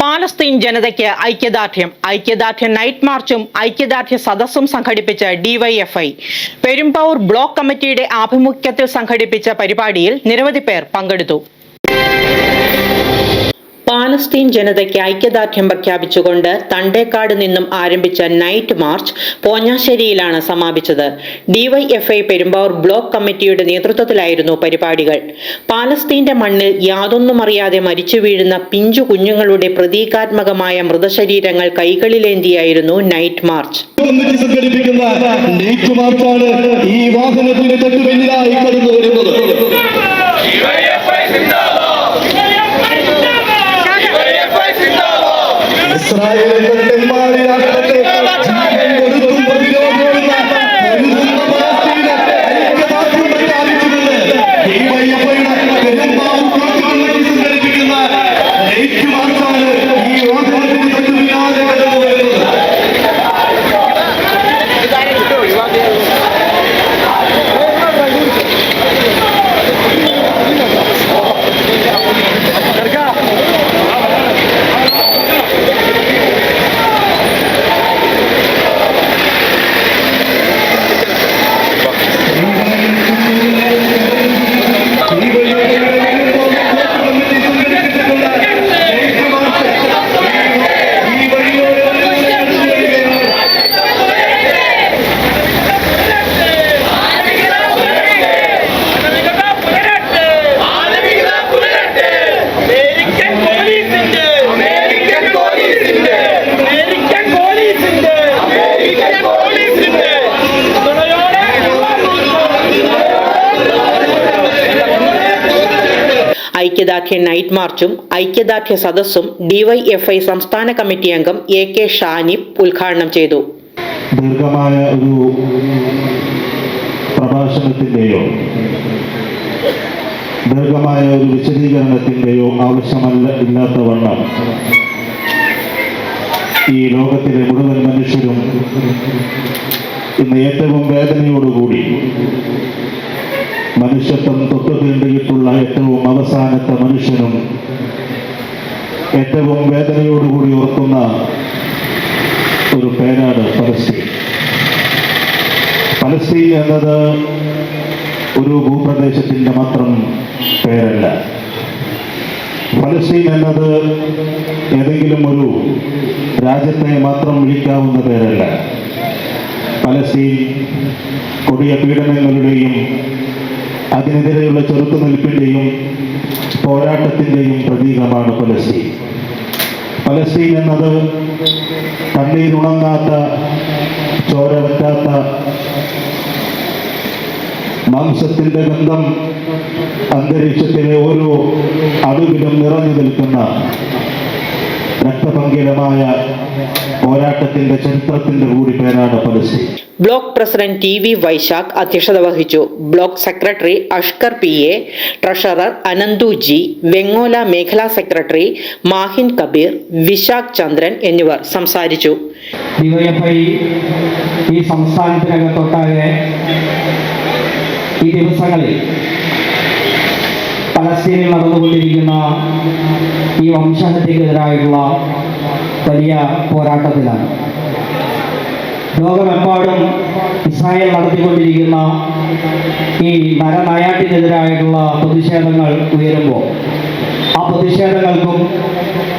Palestine ജനതയ്ക്ക് ഐക്യദാർഢ്യം. ഐക്യദാർഢ്യ night മാർച്ചും ഐക്യദാർഢ്യ സദസ്സും സംഘടിപ്പിച്ച ഡിവൈഎഫ്ഐ. പെരുമ്പാവൂർ ബ്ലോക്ക് കമ്മിറ്റിയുടെ ആഭിമുഖ്യത്തിൽ സംഘടിപ്പിച്ച പരിപാടിയിൽ നിരവധി പേർ പങ്കെടുത്തു. പാലസ്തീൻ ജനതയ്ക്ക് ഐക്യദാർഢ്യം പ്രഖ്യാപിച്ചുകൊണ്ട് തണ്ടേക്കാട് നിന്നും ആരംഭിച്ച നൈറ്റ് മാർച്ച് പോഞ്ഞാശ്ശേരിയിലാണ് സമാപിച്ചത്. ഡിവൈഎഫ്ഐ പെരുമ്പാവൂർ ബ്ലോക്ക് കമ്മിറ്റിയുടെ നേതൃത്വത്തിലായിരുന്നു പരിപാടികൾ. പാലസ്തീന്റെ മണ്ണിൽ യാതൊന്നും അറിയാതെ മരിച്ചു വീഴുന്ന പിഞ്ചു കുഞ്ഞുങ്ങളുടെ പ്രതീകാത്മകമായ മൃതശരീരങ്ങൾ കൈകളിലേന്തിയായിരുന്നു നൈറ്റ് മാർച്ച്. ഈ വാഹനത്തിന് തൊട്ടു കടന്നു വരുന്നത് ഇസ്രായേലിന്റെ ഐക്യദാർഢ്യ നൈറ്റ് മാർച്ചും ഐക്യദാർഢ്യ സദസ്സും ഡിവൈഎഫ്ഐ സംസ്ഥാന കമ്മിറ്റി അംഗം എ കെ ഷാനിബ് ഉദ്ഘാടനം ചെയ്തു. ദീർഘമായ ഒരു പ്രഭാഷണത്തിന്റെയോ ദീർഘമായ ഒരു വിശദീകരണത്തിന്റെയോ ആവശ്യമല്ല ഇല്ലാത്ത വണ്ണം ഈ ലോകത്തിലെ മുഴുവൻ മനുഷ്യരും ഇന്ന് ഏറ്റവും വേദനയോടുകൂടി മനുഷ്യത്വം തൊട്ടു തീണ്ടിയിട്ടുള്ള ഏറ്റവും അവസാനത്തെ മനുഷ്യനും ഏറ്റവും വേദനയോടുകൂടി ഓർക്കുന്ന ഒരു പേരാണ് പലസ്തീൻ പലസ്തീൻ എന്നത് ഒരു ഭൂപ്രദേശത്തിന്റെ മാത്രം പേരല്ല. പലസ്തീൻ എന്നത് ഏതെങ്കിലും ഒരു രാജ്യത്തെ മാത്രം വിളിക്കാവുന്ന പേരല്ല. പലസ്തീൻ കൊടിയ പീഡനങ്ങളുടെയും അതിനെതിരെയുള്ള ചെറുത്തുനിൽപ്പിന്റെയും പോരാട്ടത്തിന്റെയും പ്രതീകമാണ് പലസ്തീൻ പലസ്തീൻ എന്നത് കണ്ണീരുണങ്ങാത്ത ചോര വറ്റാത്ത മാംസത്തിന്റെ ഗന്ധം അന്തരീക്ഷത്തിലെ ഓരോ അണുവിലും നിറഞ്ഞു നിൽക്കുന്ന രക്തപങ്കിലമായ പോരാട്ടത്തിന്റെ ചരിത്രത്തിന്റെ കൂടി പേരാണ് Palestine block president T V Vaishakh അധ്യക്ഷത വഹിച്ചു. Block secretary Ashkar P A treasurer Ananthu G Vengola മേഖലാ സെക്രട്ടറി മാഹിൻ കബീർ വിശാഖ് ചന്ദ്രൻ എന്നിവർ സംസാരിച്ചു. ഈ ഈ പലസ്തീനിൽ നടന്നുകൊണ്ടിരിക്കുന്ന ഈ വംശഹത്യക്കെതിരായുള്ള വലിയ പോരാട്ടത്തിലാണ്. ലോകമെമ്പാടും ഇസ്രായേൽ നടത്തിക്കൊണ്ടിരിക്കുന്ന ഈ നരനയാട്ടിനെതിരായിട്ടുള്ള പ്രതിഷേധങ്ങൾ ഉയരുമ്പോൾ ആ പ്രതിഷേധങ്ങൾക്കും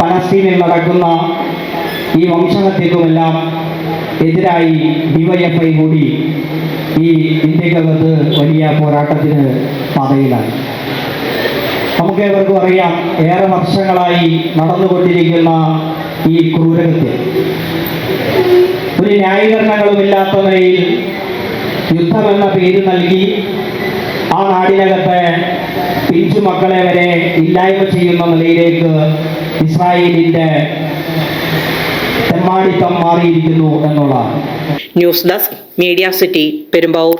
പലസ്തീനിൽ നടക്കുന്ന ഈ വംശഹത്യക്കുമെല്ലാം എതിരായി ഡിവൈഎഫ്ഐ കൂടി ഈ ഇന്ത്യക്കകത്ത് വലിയ പോരാട്ടത്തിന് പാതയിലാണ്. നമുക്കേവർക്കും അറിയാം ഏറെ വർഷങ്ങളായി നടന്നുകൊണ്ടിരിക്കുന്ന ഈ ക്രൂരകൃത്യം. ഒരു ന്യായീകരണങ്ങളുമില്ലാത്ത നിലയിൽ യുദ്ധമെന്ന പേര് നൽകി ആ നാടിനകത്തെ പിഞ്ചു മക്കളെ വരെ ഇല്ലായ്മ ചെയ്യുന്ന നിലയിലേക്ക് ഇസ്രായേലിന്റെ തെമ്മാടിത്തം മാറിയിരിക്കുന്നു എന്നുള്ളതാണ്. News desk media city Perumbavoor